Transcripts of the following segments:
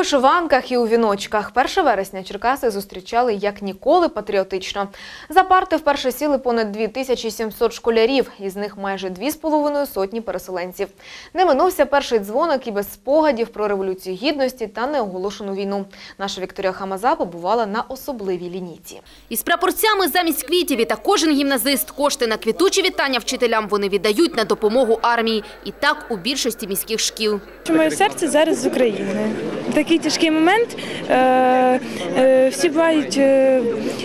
вишиванках і у віночках 1 вересня Черкаси зустрічали як ніколи патріотично. За парти вперше сіли понад 2700 школярів, із них майже 2,5 сотні переселенців. Не минувся перший дзвоник і без спогадів про революцію гідності та неоголошену війну. Наша Вікторія Хамаза побувала на особливій лінійці. Із прапорцями замість квітів і та кожен гімназист кошти на квітучі вітання вчителям вони віддають на допомогу армії. І так у більшості міських шкіл. Моє серце зараз з України. Такий тяжкий момент. Е, е, всі мають е,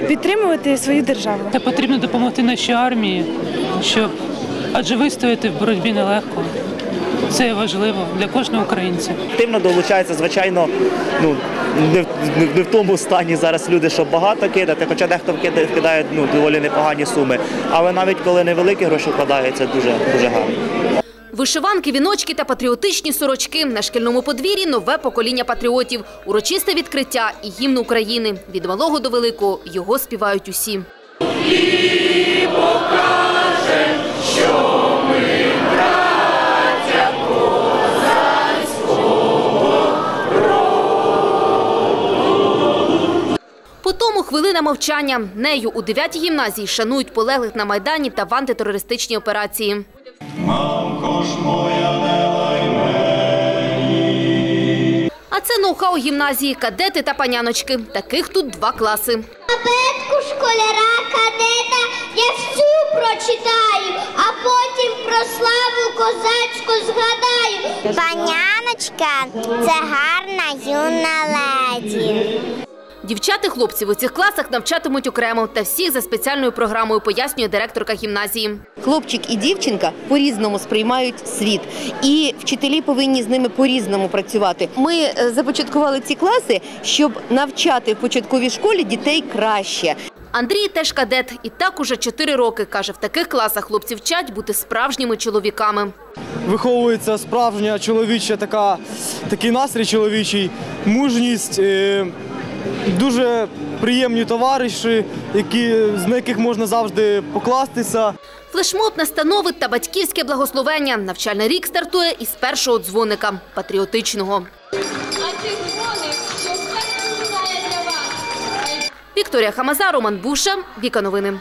підтримувати свою державу. Та потрібно допомогти нашій армії, щоб адже вистояти в боротьбі нелегко. Це важливо для кожного українця. активно долучаються, звичайно, ну не в, не в- не в тому стані зараз люди, щоб багато кидати, хоча дехто вкидає, вкидає ну, доволі непогані суми. Але навіть коли невеликі гроші вкладаються, дуже дуже гарно. Вишиванки, віночки та патріотичні сорочки. На шкільному подвір'ї нове покоління патріотів. Урочисте відкриття і гімн України. Від малого до великого його співають усі. Потому хвилина мовчання. Нею у 9-й гімназії шанують полеглих на Майдані та в антитерористичній операції. А це ноу-хау гімназії, кадети та паняночки. Таких тут два класи. Абетку школяра кадета я всю прочитаю, а потім про славу козацьку згадаю. Паняночка це гарна юна леді. Дівчат і хлопців у цих класах навчатимуть окремо та всіх за спеціальною програмою, пояснює директорка гімназії. Хлопчик і дівчинка по-різному сприймають світ, і вчителі повинні з ними по-різному працювати. Ми е, започаткували ці класи, щоб навчати в початковій школі дітей краще. Андрій теж кадет. І так уже 4 роки. Каже, в таких класах хлопці вчать бути справжніми чоловіками. виховується справжня чоловіча така, такий настрій чоловічий, мужність, е, дуже приємні товариші, які, на яких можна завжди покластися. Флешмоб, настанови та батьківське благословення. Навчальний рік стартує із першого дзвоника – патріотичного. Вікторія Хамаза, Роман Буша, Віка Новини.